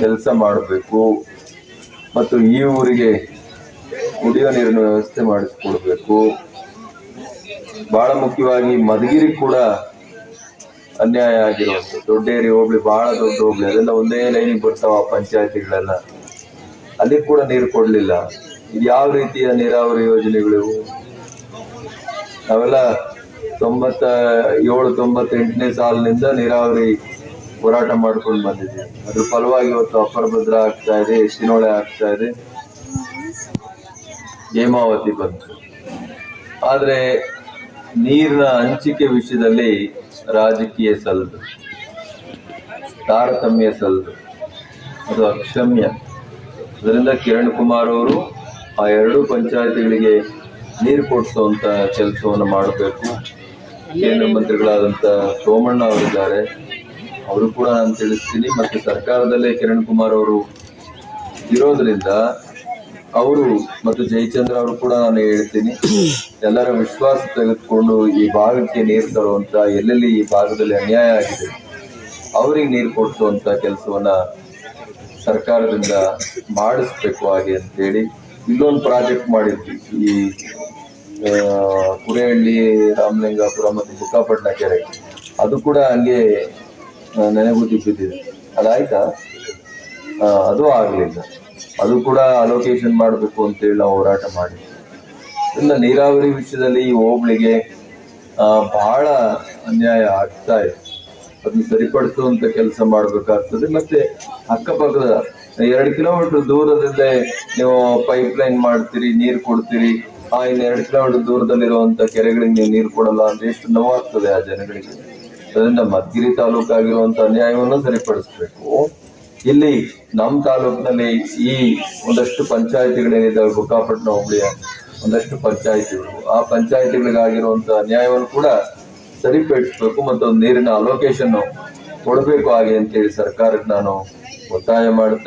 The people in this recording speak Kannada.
ಕೆಲಸ ಮಾಡಬೇಕು ಮತ್ತು ಈ ಊರಿಗೆ ಕುಡಿಯೋ ನೀರಿನ ವ್ಯವಸ್ಥೆ ಮಾಡಿಸ್ಕೊಡ್ಬೇಕು. ಬಹಳ ಮುಖ್ಯವಾಗಿ ಮಧುಗಿರಿ ಕೂಡ ಅನ್ಯಾಯ ಆಗಿರುವಂತ ದೊಡ್ಡೇರಿ ಹೋಗ್ಲಿ ಬಹಳ ದೊಡ್ಡ ಹೋಗ್ಲಿ ಅದೆಲ್ಲ ಒಂದೇ ಲೈನಿಗೆ ಬರ್ತಾವ ಪಂಚಾಯತಿಗಳೆಲ್ಲ. ಅಲ್ಲಿ ಕೂಡ ನೀರು ಕೊಡಲಿಲ್ಲ. ಯಾವ ರೀತಿಯ ನೀರಾವರಿ ಯೋಜನೆಗಳು ಅವೆಲ್ಲ ತೊಂಬತ್ತ ಏಳು, ತೊಂಬತ್ತೆಂಟನೇ ಸಾಲಿನಿಂದ ನೀರಾವರಿ ಹೋರಾಟ ಮಾಡ್ಕೊಂಡು ಬಂದಿದೆ ಅದ್ರ ಫಲವಾಗಿ ಇವತ್ತು ಅಪ್ಪರ ಭದ್ರ ಆಗ್ತಾ ಇದೆ ಎಷ್ಟಿನೊಳೆ ಆಗ್ತಾ ಇದೆ. ಹೇಮಾವತಿ ಬಂತು. ಆದರೆ ನೀರಿನ ಹಂಚಿಕೆ ವಿಷಯದಲ್ಲಿ ರಾಜಕೀಯ ಸಲ್ದು ತಾರತಮ್ಯ ಸಲ್ದು ಅದು ಅಕ್ಷಮ್ಯ. ಅದರಿಂದ ಕಿರಣ್ ಕುಮಾರ್ ಅವರು ಆ ಎರಡು ಪಂಚಾಯತಿಗಳಿಗೆ ನೀರು ಕೊಡಿಸುವಂತ ಕೆಲಸವನ್ನು ಮಾಡಬೇಕು. ಕೇಂದ್ರ ಮಂತ್ರಿಗಳಾದಂಥ ಸೋಮಣ್ಣ ಅವರಿದ್ದಾರೆ. ಅವರು ಕೂಡ ನಾನು ತಿಳಿಸ್ತೀನಿ. ಮತ್ತೆ ಸರ್ಕಾರದಲ್ಲೇ ಕಿರಣ್ ಕುಮಾರ್ ಅವರು ಇರೋದ್ರಿಂದ ಅವರು ಮತ್ತು ಜಯಚಂದ್ರ ಅವರು ಕೂಡ ನಾನು ಹೇಳ್ತೀನಿ. ಎಲ್ಲರ ವಿಶ್ವಾಸ ತೆಗೆದುಕೊಂಡು ಈ ಭಾಗಕ್ಕೆ ನೀರು ತರುವಂತ, ಎಲ್ಲೆಲ್ಲಿ ಈ ಭಾಗದಲ್ಲಿ ಅನ್ಯಾಯ ಆಗಿದೆ, ಅವರಿಗೆ ನೀರು ಕೊಡಿಸುವಂತ ಕೆಲಸವನ್ನ ಸರ್ಕಾರದಿಂದ ಮಾಡಿಸ್ಬೇಕು ಹಾಗೆ ಅಂತೇಳಿ ಇಲ್ಲೊಂದು ಪ್ರಾಜೆಕ್ಟ್ ಮಾಡಿದ್ವಿ. ಈ ಕುರೆಹಳ್ಳಿ, ರಾಮಲಿಂಗಾಪುರ ಮತ್ತು ಬುಕ್ಕಾಪಟ್ಟಣ ಕೆರೆ ಅದು ಕೂಡ ಹಂಗೆ ನೆನೆಗುದಿ ಬಿದ್ದಿದೆ. ಅದಾಯ್ತಾ? ಅದು ಆಗಲಿಲ್ಲ. ಅದು ಕೂಡ ಅಲೋಕೇಶನ್ ಮಾಡಬೇಕು ಅಂತೇಳಿ ನಾವು ಹೋರಾಟ ಮಾಡಿ ಇನ್ನು ನೀರಾವರಿ ವಿಷಯದಲ್ಲಿ ಈ ಹೋಬಳಿಗೆ ಬಹಳ ಅನ್ಯಾಯ ಆಗ್ತಾ ಇದೆ. ಅದನ್ನ ಸರಿಪಡಿಸುವಂತ ಕೆಲಸ ಮಾಡಬೇಕಾಗ್ತದೆ. ಮತ್ತೆ ಅಕ್ಕಪಕ್ಕದ ಎರಡು ಕಿಲೋಮೀಟರ್ ದೂರದಲ್ಲೇ ನೀವು ಪೈಪ್ ಲೈನ್ ಮಾಡ್ತೀರಿ, ನೀರು ಕೊಡ್ತೀರಿ. ಆ ಇನ್ನು ಎರಡು ಕಿಲೋಮೀಟರ್ ದೂರದಲ್ಲಿರುವಂತ ಕೆರೆಗಳಿಗೆ ನೀವು ನೀರು ಕೊಡಲ್ಲ ಅಂದ್ರೆ ಎಷ್ಟು ನೋವಾಗ್ತದೆ ಆ ಜನಗಳಿಗೆ. ಅದರಿಂದ ಮದ್ಗಿರಿ ತಾಲೂಕಾಗಿರುವಂತ ಅನ್ಯಾಯವನ್ನು ಸರಿಪಡಿಸ್ಬೇಕು. ಇಲ್ಲಿ ನಮ್ಮ ತಾಲೂಕಿನಲ್ಲಿ ಈ ಒಂದಷ್ಟು ಪಂಚಾಯತಿಗಳೇನಿದ್ದಾವೆ ಬುಕ್ಕಾಪಟ್ಟಣ ಹೋಬಳಿಯ ಒಂದಷ್ಟು ಪಂಚಾಯತಿಗಳು. ಆ ಪಂಚಾಯತಿಗಳಿಗಾಗಿರುವಂತ ಅನ್ಯಾಯವನ್ನು ಕೂಡ ಸರಿಪಡಿಸ್ಬೇಕು ಮತ್ತು ನೀರಿನ ಅಲೋಕೇಶನ್ ಕೊಡಬೇಕು ಹಾಗೆ ಅಂತೇಳಿ ಸರ್ಕಾರಕ್ಕೆ ನಾನು ಒತ್ತಾಯ ಮಾಡುತ್ತಾ